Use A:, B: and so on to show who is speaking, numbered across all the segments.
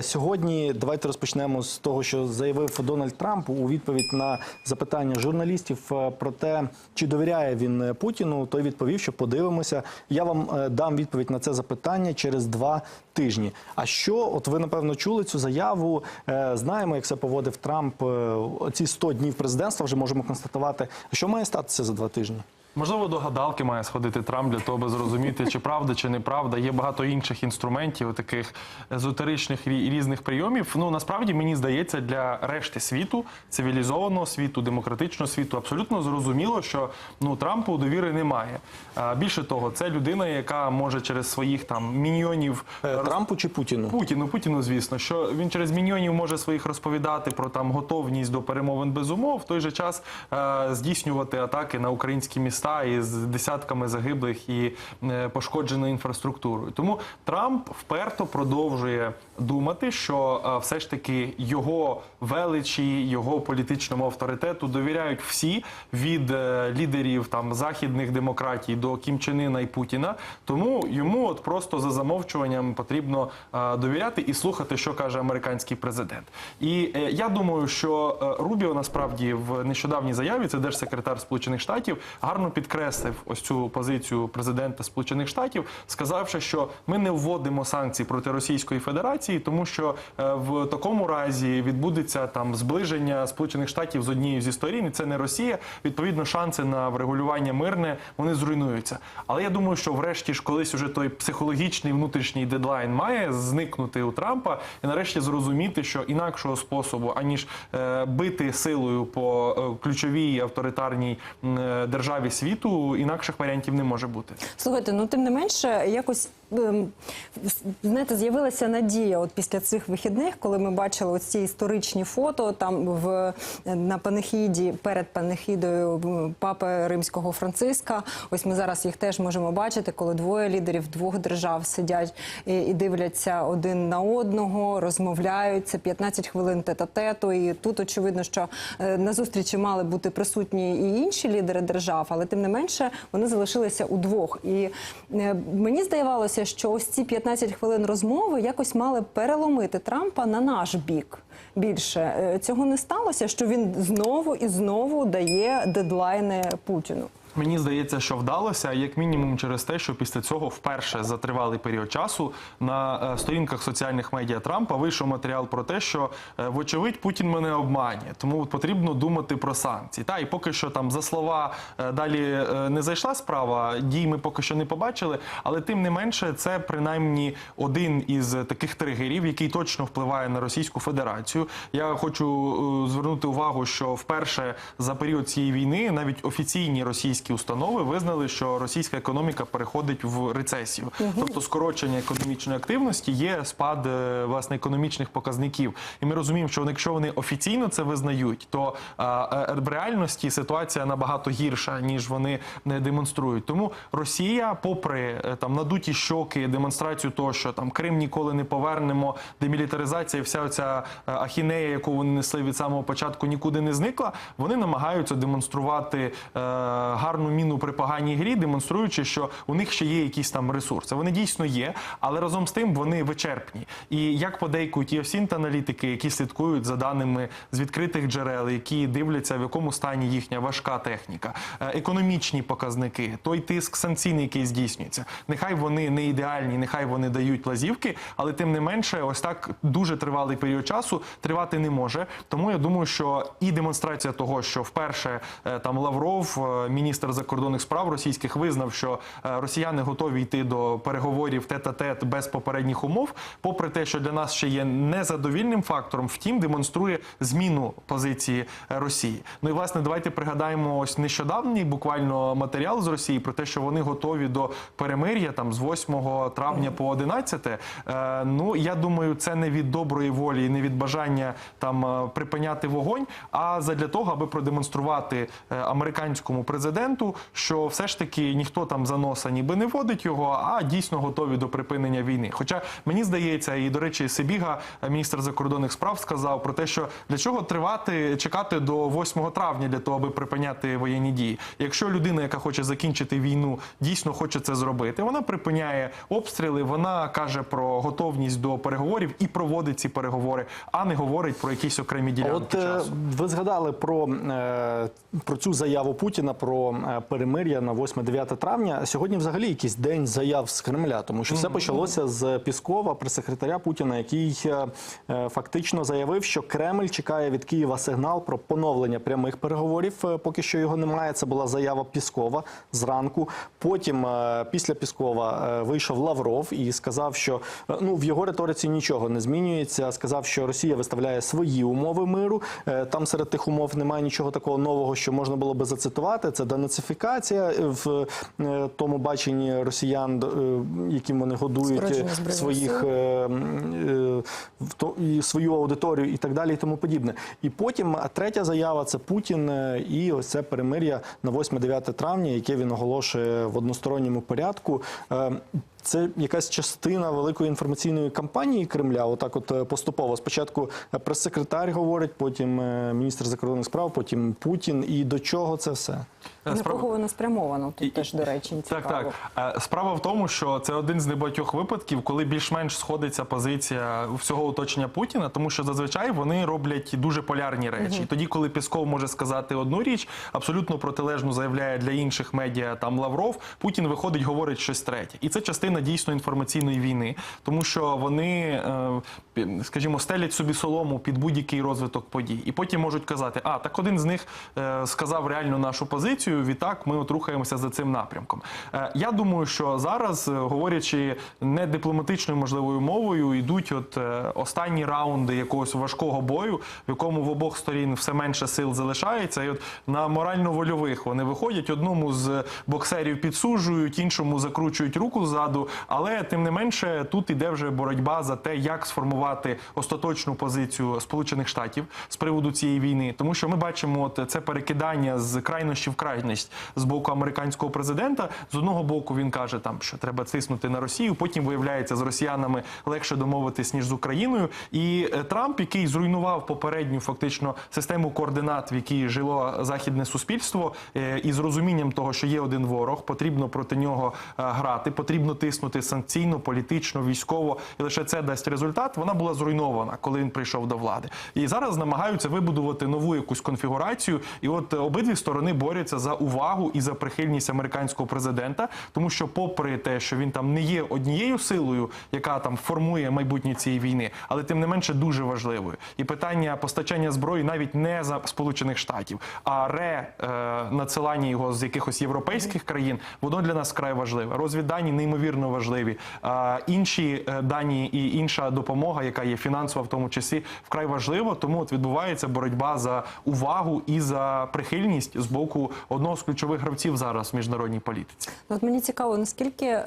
A: Сьогодні давайте розпочнемо з того, що заявив Дональд Трамп у відповідь на запитання журналістів е, про те, чи довіряє він Путіну. Той відповів, що подивимося. Я вам е, дам відповідь на це запитання через два тижні. А що, от ви напевно чули цю заяву? Е, Знаємо, як це поводив Трамп. Ці 100 днів президентства вже можемо констатувати. Що має статися за два тижні?
B: Можливо, до гадалки має сходити Трамп для того, аби зрозуміти, чи правда, чи неправда. Є багато інших інструментів, таких езотеричних рі- різних прийомів. Ну насправді мені здається, для решти світу, цивілізованого світу, демократичного світу, абсолютно зрозуміло, що ну Трампу довіри немає. А, більше того, це людина, яка може через своїх там міньйонів
A: Е, Трампу чи Путіну?
B: Путіну, Путіну, звісно, що він через міньйонів може своїх розповідати про там готовність до перемовин без умов, в той же час е, здійснювати атаки на українські міста із десятками загиблих і е, пошкодженою інфраструктурою. Тому Трамп вперто продовжує думати, що е, все ж таки його величі, його політичному авторитету довіряють всі від е, лідерів там західних демократій до Кім Чен Ына і Путіна. Тому йому от просто за замовчуванням потрібно довіряти і слухати, що каже американський президент. І я думаю, що Рубіо насправді в нещодавній заяві, це держсекретар Сполучених Штатів, гарно підкреслив ось цю позицію президента Сполучених Штатів, сказавши, що ми не вводимо санкції проти Російської Федерації, тому що е, в такому разі відбудеться там зближення Сполучених Штатів з однією зі сторін, і це не Росія. Відповідно, шанси на врегулювання мирне вони зруйнуються. Але я думаю, що врешті ж колись уже той психологічний внутрішній дедлайн має зникнути у Трампа і нарешті зрозуміти, що інакшого способу аніж е, бити силою по е, ключовій авторитарній державі світу, інакших варіантів не може бути.
C: Слухайте, ну тим не менше, якось знаєте, з'явилася надія. От після цих вихідних, коли ми бачили ці історичні фото там в на панихіді перед панихідою папи римського Франциска. Ось ми зараз їх теж можемо бачити, коли двоє лідерів двох держав сидять і, і дивляться один на одного, розмовляють. Це 15 хвилин тет-а-тету. І тут очевидно, що е, на зустрічі мали бути присутні і інші лідери держав, але тим не менше вони залишилися удвох. І е, мені здавалося, що ось ці 15 хвилин розмови якось мали переломити Трампа на наш бік. Більше Е, цього не сталося, що він знову і знову дає дедлайни Путіну.
B: Мені здається, що вдалося як мінімум через те, що після цього вперше за тривалий період часу на е, сторінках соціальних медіа Трампа вийшов матеріал про те, що е, вочевидь Путін мене обманює, тому потрібно думати про санкції. Та і поки що там за слова е, далі не зайшла справа, дій ми поки що не побачили, але тим не менше, це принаймні один із таких тригерів, який точно впливає на Російську Федерацію. Я хочу звернути увагу, що вперше за період цієї війни навіть офіційні російські установи визнали, що російська економіка переходить в рецесію, тобто скорочення економічної активності є спад е, власне економічних показників. І ми розуміємо, що якщо вони офіційно це визнають, то а, е, в реальності ситуація набагато гірша ніж вони не демонструють. Тому Росія, попри е, там надуті щоки, демонстрацію того, що там Крим ніколи не повернемо, демілітаризація, і вся ця ахінея, яку вони несли від самого початку, нікуди не зникла. Вони намагаються демонструвати е, гарну міну при поганій грі, демонструючи, що у них ще є якісь там ресурси. Вони дійсно є, але разом з тим вони вичерпні. І як подейкують євсінт аналітики, які слідкують за даними з відкритих джерел, які дивляться, в якому стані їхня важка техніка, е, економічні показники, той тиск санкційний, який здійснюється. Нехай вони не ідеальні, нехай вони дають лазівки, але тим не менше, ось так дуже тривалий період часу тривати не може. Тому я думаю, що і демонстрація того, що вперше е, там Лавров, е, міністр закордонних справ російських, визнав, що е, росіяни готові йти до переговорів тет-а-тет без попередніх умов, попри те, що для нас ще є незадовільним фактором, втім демонструє зміну позиції е, Росії. Ну і власне, давайте пригадаємо ось нещодавній буквально матеріал з Росії про те, що вони готові до перемир'я там з 8 травня по 11. Е, Ну я думаю, це не від доброї волі не від бажання там припиняти вогонь, а задля того, аби продемонструвати американському президенту. Президенту, що все ж таки ніхто там за носа ніби не водить його, а дійсно готові до припинення війни. Хоча мені здається, і до речі, Сибіга, міністр закордонних справ, сказав про те, що для чого тривати, чекати до 8 травня для того, аби припиняти воєнні дії. Якщо людина, яка хоче закінчити війну, дійсно хоче це зробити, вона припиняє обстріли, вона каже про готовність до переговорів і проводить ці переговори, а не говорить про якісь окремі ділянки
A: От е,
B: часу.
A: ви згадали про, е, про цю заяву Путіна про перемир'я на 8-9 травня. Сьогодні взагалі якийсь день заяв з Кремля, тому що все почалося з Піскова, прес-секретаря Путіна, який е, е, фактично заявив, що Кремль чекає від Києва сигнал про поновлення прямих переговорів. Е, Поки що його немає. Це була заява Піскова зранку. Потім, е, після Піскова, е, вийшов Лавров і сказав, що е, ну в його риториці нічого не змінюється. Сказав, що Росія виставляє свої умови миру. Е, Там серед тих умов немає нічого такого нового, що можна було би зацитувати. Це денацифікація е, в е, тому баченні росіян, е, яким вони годують своїх і свою аудиторію і так далі, і тому подібне. І потім третя заява це Путін і ось це перемир'я на 8-9 травня, яке він оголошує в односторонньому порядку. Це якась частина великої інформаційної кампанії Кремля. Отак, от е, поступово. Спочатку е, прес-секретар говорить, потім е, міністр закордонних справ, потім Путін. І до чого це все?
C: На кого воно спрямовано? Тут
B: І-
C: теж, до речі,
B: Так,
C: цікаво.
B: так. Е, Справа в тому, що це один з небагатьох випадків, коли більш-менш сходиться позиція всього оточення Путіна, тому що зазвичай вони роблять дуже полярні речі. І тоді, коли Пісков може сказати одну річ, абсолютно протилежну заявляє для інших медіа там Лавров, Путін виходить, говорить щось третє. І це частина дійсно інформаційної війни, тому що вони, е, скажімо, стелять собі солому під будь-який розвиток подій. І потім можуть казати, а так один з них е, сказав реально нашу позицію. Відтак ми от рухаємося за цим напрямком. Е, Я думаю, що зараз, говорячи не дипломатичною можливою мовою, йдуть от останні раунди якогось важкого бою, в якому в обох сторін все менше сил залишається. І от на морально-вольових вони виходять. Одному з боксерів підсуджують, іншому закручують руку ззаду. Але тим не менше тут іде вже боротьба за те, як сформувати остаточну позицію Сполучених Штатів з приводу цієї війни, тому що ми бачимо от це перекидання з крайнощі в крайність з боку американського президента. З одного боку він каже, там що треба тиснути на Росію. Потім виявляється, з росіянами легше домовитись ніж з Україною. І е, Трамп, який зруйнував попередню фактично систему координат, в якій жило західне суспільство, е, і з розумінням того, що є один ворог, потрібно проти нього е, грати, потрібно тиснути санкційно, політично, військово, і лише це дасть результат. Вона була зруйнована, коли він прийшов до влади. І зараз намагаються вибудувати нову якусь конфігурацію. І от обидві сторони борються за увагу і за прихильність американського президента, тому що, попри те, що він там не є однією силою, яка там формує майбутнє цієї війни, але тим не менше дуже важливою. І питання постачання зброї навіть не за Сполучених Штатів, а ре е, надсилання його з якихось європейських країн, воно для нас вкрай важливе. Розвіддані неймовірно важливі. А інші е, дані і інша допомога, яка є фінансова, в тому числі, вкрай важливо. Тому от відбувається боротьба за увагу і за прихильність з боку одного з ключових гравців зараз в міжнародній політиці.
C: Ну, От мені цікаво, наскільки е,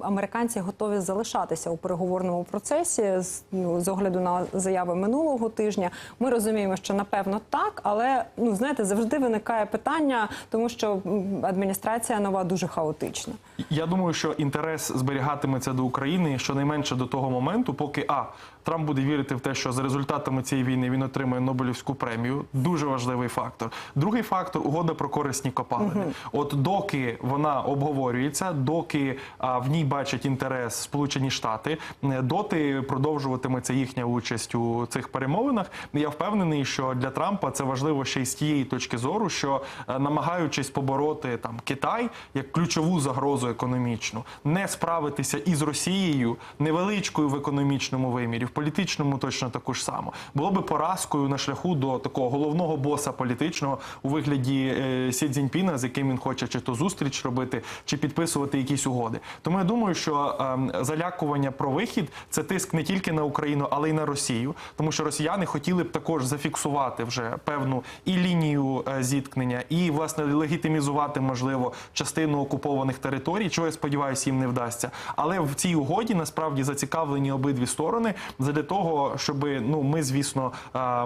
C: американці готові залишатися у переговорному процесі з, ну, з огляду на заяви минулого тижня. Ми розуміємо, що напевно так, але ну знаєте, завжди виникає питання, тому що адміністрація нова дуже хаотична.
B: Я думаю, що інтерес зберігатиметься до України щонайменше до того моменту, поки а Трамп буде вірити в те, що за результатами цієї війни він отримає Нобелівську премію. Дуже важливий фактор. Другий фактор угода про корисні копалини. От доки вона обговорюється, доки а, в ній бачать інтерес Сполучені Штати, доти продовжуватиметься їхня участь у цих перемовинах. Я впевнений, що для Трампа це важливо ще й з тієї точки зору, що е, намагаючись побороти там Китай як ключову загрозу економічну, не справитися із Росією невеличкою в економічному вимірі, в політичному точно таку ж само. Було би поразкою на шляху до такого головного боса політичного у вигляді е, Сі Цзіньпіна, з яким він хоче чи то зустріч робити, чи підписувати якісь угоди. Тому я думаю, що ем, залякування про вихід це тиск не тільки на Україну, але й на Росію, тому що росіяни хотіли б також зафіксувати вже певну і лінію е, зіткнення, і власне легітимізувати можливо частину окупованих територій, чого я сподіваюся, їм не вдасться. Але в цій угоді насправді зацікавлені обидві сторони для того, щоб ну ми, звісно,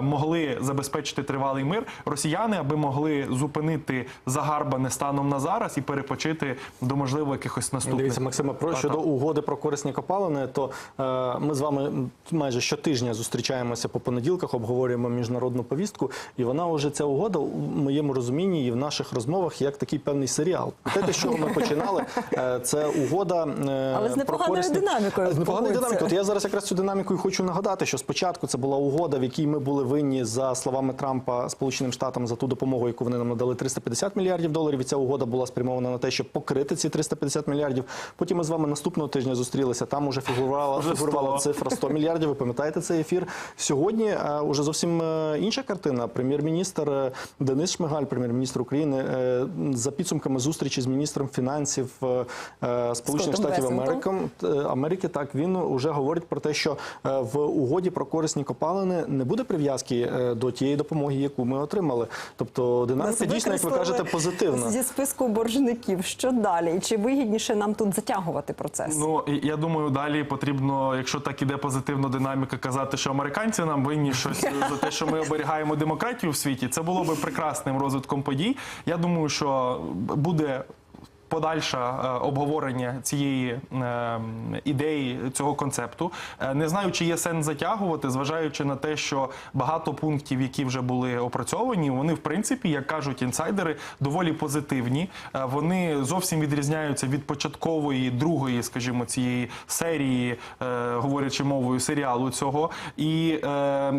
B: могли забезпечити тривалий мир. Росіяни, аби могли зупинити загарбане станом на зараз і перепочити до можливо якихось наступних.
A: Дивіться, Максиме, про щодо угоди про корисні копалини, то е, ми з вами майже щотижня зустрічаємося по понеділках, обговорюємо міжнародну повістку, і вона вже ця угода у моєму розумінні і в наших розмовах як такий певний серіал. Те, з чого ми починали, е, це угода е,
C: Але з
A: про
C: непоганою
A: корисні-
C: динамікою,
A: З непоганою динамікою. От я зараз якраз цю динаміку і хочу нагадати, що спочатку це була угода, в якій ми були винні за словами Трампа Сполученим Штатам за ту допомогу, яку вони нам надали 350 мільярдів доларів. І ця угода була спрямована на те, щоб покрити ці 350 мільярдів. Потім ми з вами наступного тижня зустрілися. Там уже фігурувала,
B: Вже 100.
A: фігурувала цифра 100 мільярдів. Ви пам'ятаєте цей ефір? Сьогодні е, уже зовсім е, інша картина. Прем'єр-міністр е, Денис Шмигаль, прем'єр-міністр України, за підсумками зустрічі з міністром фінансів Сполучених Штатів. Америки. Так він вже говорить про те, що е, в угоді про корисні копалини не буде прив'язки е, до тієї допомоги, яку ми отримали. Тобто динаміка дійсно, як ви кажете, позитивна.
C: Зі списку боржників. Що далі? І Чи вигідніше нам тут затягувати процес?
B: Ну і я думаю, далі потрібно, якщо так іде позитивна динаміка, казати, що американці нам винні щось за те, що ми оберігаємо демократію в світі. Це було би прекрасним розвитком подій. Я думаю, що буде. Подальше е, обговорення цієї е, ідеї цього концепту Е, не знаю, чи є сенс затягувати, зважаючи на те, що багато пунктів, які вже були опрацьовані, вони в принципі, як кажуть інсайдери, доволі позитивні. Вони зовсім відрізняються від початкової другої, скажімо, цієї серії, говорячи мовою серіалу цього. І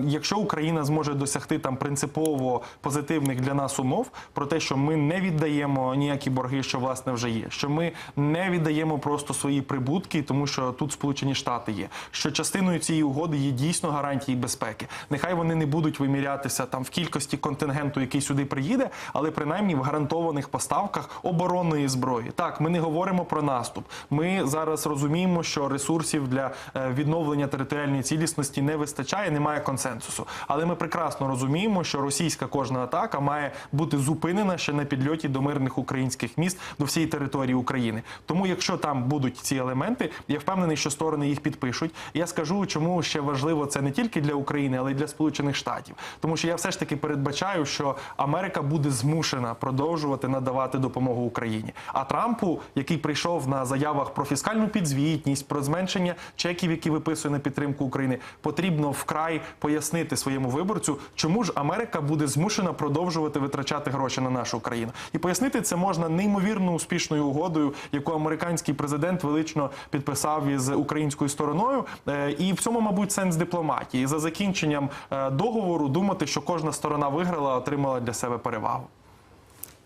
B: якщо Україна зможе досягти там принципово позитивних для нас умов про те, що ми не віддаємо ніякі борги, що власне вже є, що ми не віддаємо просто свої прибутки, тому що тут Сполучені Штати є. Що частиною цієї угоди є дійсно гарантії безпеки. Нехай вони не будуть вимірятися там в кількості контингенту, який сюди приїде, але принаймні в гарантованих поставках оборонної зброї. Так, ми не говоримо про наступ. Ми зараз розуміємо, що ресурсів для е, відновлення територіальної цілісності не вистачає, немає консенсусу. Але ми прекрасно розуміємо, що російська кожна атака має бути зупинена ще на підльоті до мирних українських міст, до всієї території України. Тому, якщо там будуть ці елементи, я впевнений, що сторони їх підпишуть. Я скажу, чому ще важливо це не тільки для України, але й для Сполучених Штатів. Тому що я все ж таки передбачаю, що Америка буде змушена продовжувати надавати допомогу Україні. А Трампу, який прийшов на заявах про фіскальну підзвітність, про зменшення чеків, які виписує на підтримку України, потрібно вкрай пояснити своєму виборцю, чому ж Америка буде змушена продовжувати витрачати гроші на нашу країну. І пояснити це можна неймовірно успішною угодою, яку американський президент велично підписав із українською стороною. Е, І в цьому, мабуть, сенс дипломатії. За закінченням е, договору думати, що кожна сторона виграла, отримала для себе перевагу.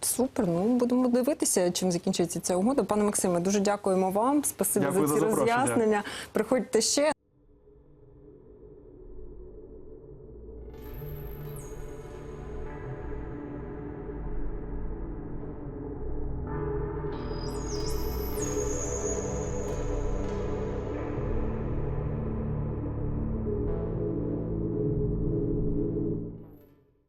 C: Супер. Ну будемо дивитися, чим закінчиться ця угода. Пане Максиме, дуже дякуємо вам. Спасибо
B: Дякую
C: за
B: за
C: ці
B: запрошення.
C: роз'яснення. Приходьте ще.